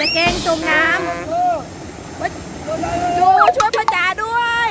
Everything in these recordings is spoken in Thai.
จะแกล้งจมน้ำว่าจูช่วยพ่อจ๋าด้วย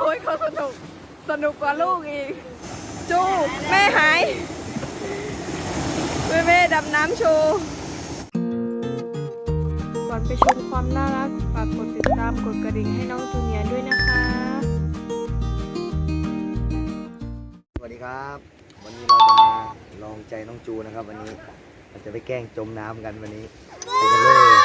โอ้ยเขาสนุก สนุกกว่าลูกอีก จู แม่หาย แม่แม่ดำน้ำโชว์ก่ อนไปชมความน่ารักฝากกดติดตามกดกระดิ่งให้น้องจูเนียร์ด้วยนะคะ สวัสดีครับ วันนี้เราจะมาลองใจน้องจูนะครับ วันนี้เราจะไปแกล้งจมน้ำกันวันนี้ไปกันเลย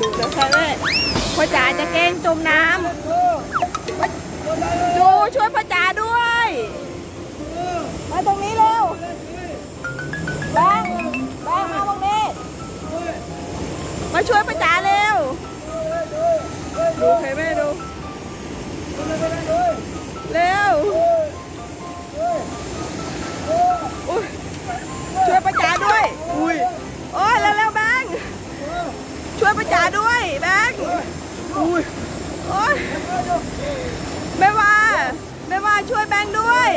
ดูนะคะแม่พ่อจ๋าจะแกล้งจมน้ำ มาช่วยพ่อจ๋าเร็ว ดูใครแม่ดู เร็วอุ๊ยช่วยพ่อจ๋าด้วย อุ้ย โอ้ยเร็วๆแบงค์ช่วยป้าจ๋าด้วยแบงค์อุ้ย โอ๊ยแม่ว่าแม่ว่าช่วยแบงค์ด้วย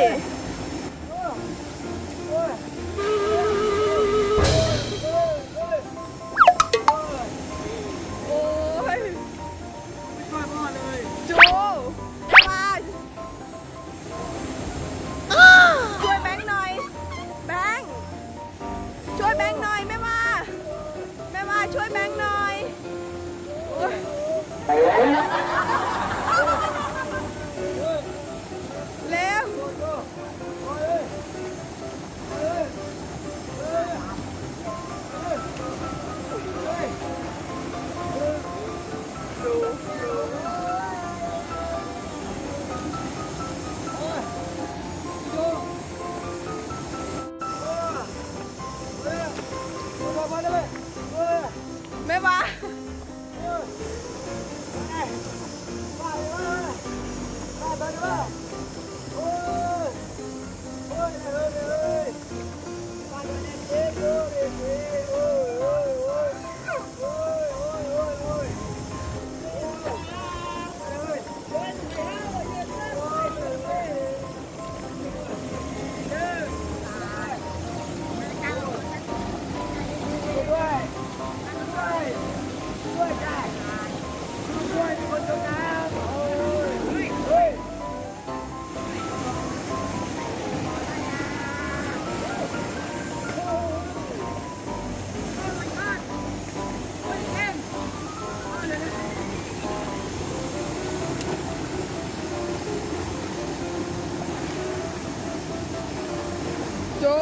จู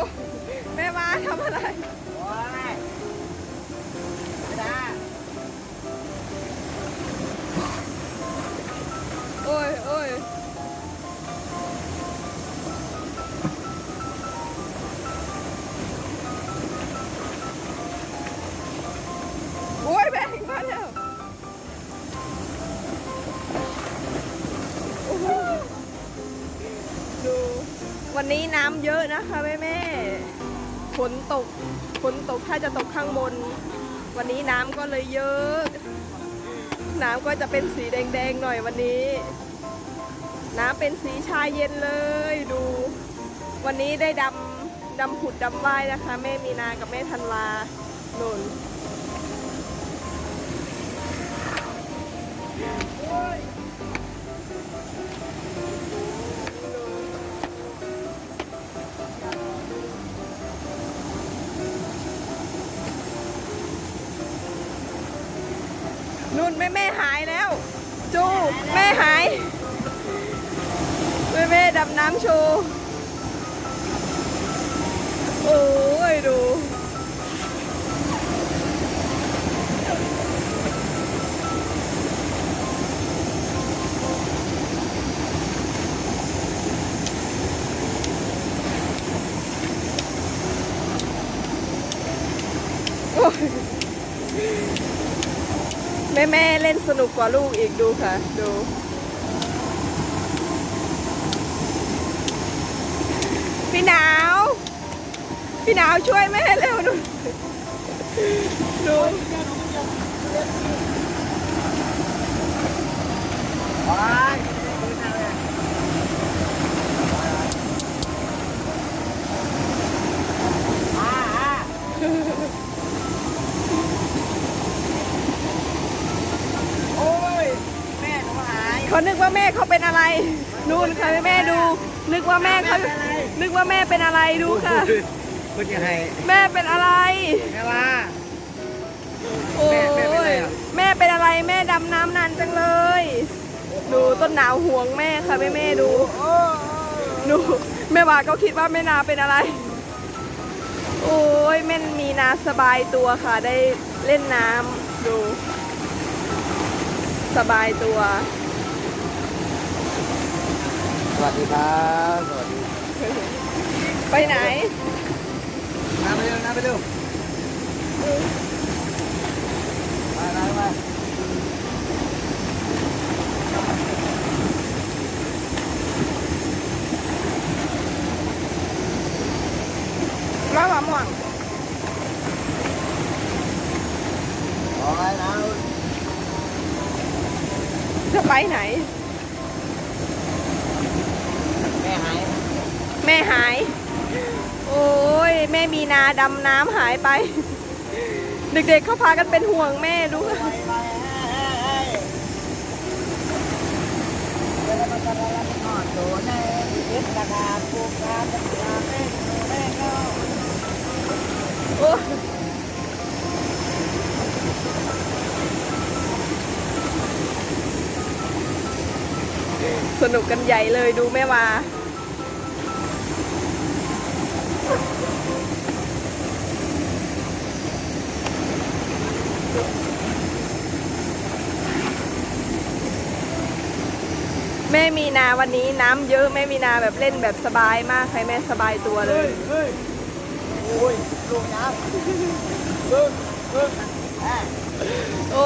แม่มาทำอะไร วันนี้น้ำเยอะนะคะแม่แม่ๆฝนตกฝนตกถ้าจะตกข้างบน วันนี้น้ำก็เลยเยอะ น้ำก็จะเป็นสีแดงๆหน่อยวันนี้ น้ำเป็นสีชาเย็นเลยดู วันนี้ได้ดำดำผุดดำว่ายนะคะ แม่มีนากับแม่ธันวาหนุน นุ่นแม่แม่หายแล้ว จูแม่หายแม่แม่ดำน้ำโชว์ โอ้ยดู่นสนุกกว่าลูกอีกดูค่ะ ดู พี่หนาว พี่หนาวช่วยแม่เร็วหนูดูไป นึกว่าแม่เขาเป็นอะไรนู่นค่ะแม่ดู นึกว่าแม่เขานึกว่าแม่เป็นอะไรดูค่ะแม่เป็นอะไรแม่ว่าโอ้ยแม่เป็นอะไรแม่ดำน้ำนานจังเลย ดูต้นหนาวห่วงแม่ค่ะแม่แม่ดูดูแม่ว่าก็คิดว่าแม่นาเป็นอะไร โอ้ยแม่มีนาสบายตัวค่ะได้เล่นน้ำดู สบายตัว วัสดีครับสวัสดีไปไหนน้ำไปเร็วน้ำไปเร็วมาน้ำหม่นจะไปไหน แม่หาย โอ้ยแม่มีนาดำน้ำหายไป เด็กๆเขาพากันเป็นห่วงแม่ดูสนุกกันใหญ่เลยดูแม่วา แม่มีนาวันนี้น้ำเยอะแม่มีนาแบบเล่นแบบสบายมากใครแม่สบายตัวเลย เฮ้ยโอ้ยลงน้ำเพิ่โอ้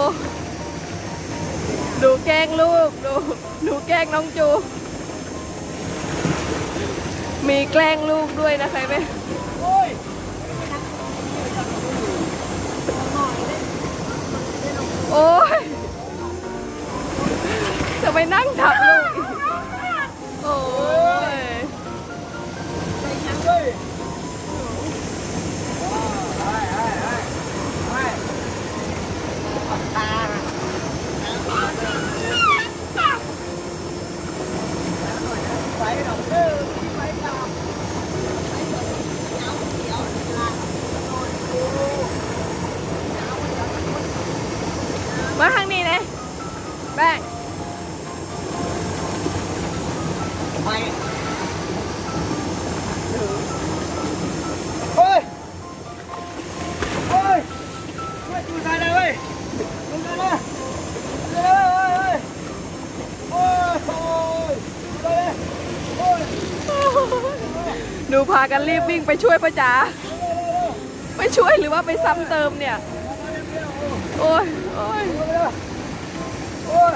ดูแก้งลูกดูดูแก้งน้องจู มีแกล้งลูกด้วยนะคะแม่โอ้ยจะไปนั่งทับลูก โอ้ยไปหรอกเด้อ กันรีบวิ่งไปช่วยพระจ๋าไปช่วยหรือว่าไปซ้ำเติมเนี่ย โอ้ยโอ้ย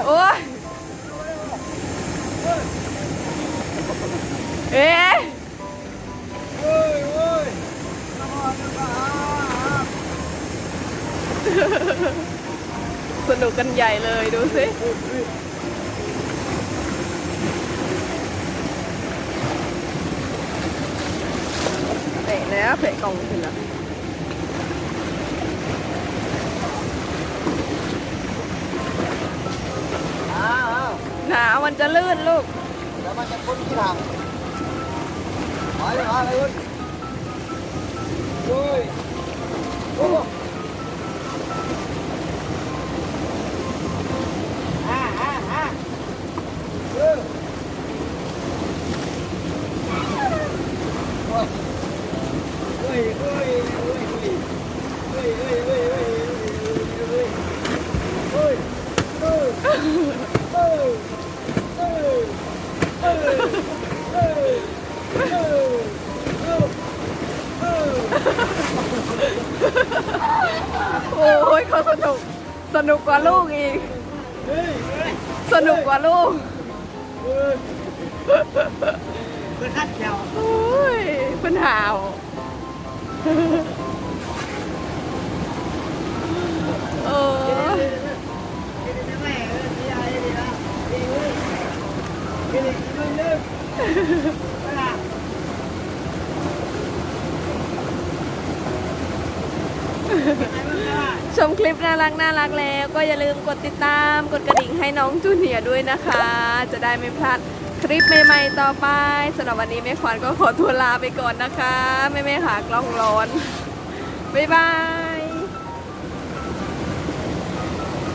โอ้ยเอ๊ะสนุกกันใหญ่เลยดูสิ á vệ còng thì วหนาวมันจะลื่นลูกแล้วมันจะพ้นที่ทางไปเลยไปเลย โอ้ยเขาสนุก สนุกกว่าลูกอีก สนุกกว่าลูกเป็นขัดเขียวโอ้ยเป็นหาว ชมคลิปน่ารักน่ารักแล้ว ก็อย่าลืมกดติดตามกดกระดิ่งให้น้องจูเนียร์ด้วยนะคะ จะได้ไม่พลาดคลิปใหม่ๆต่อไปสำหรับวันนี้แม่ขวัญก็ขอตัวลาไปก่อนนะคะแม่แม่ๆหากล้องร้อนบ๊ายบาย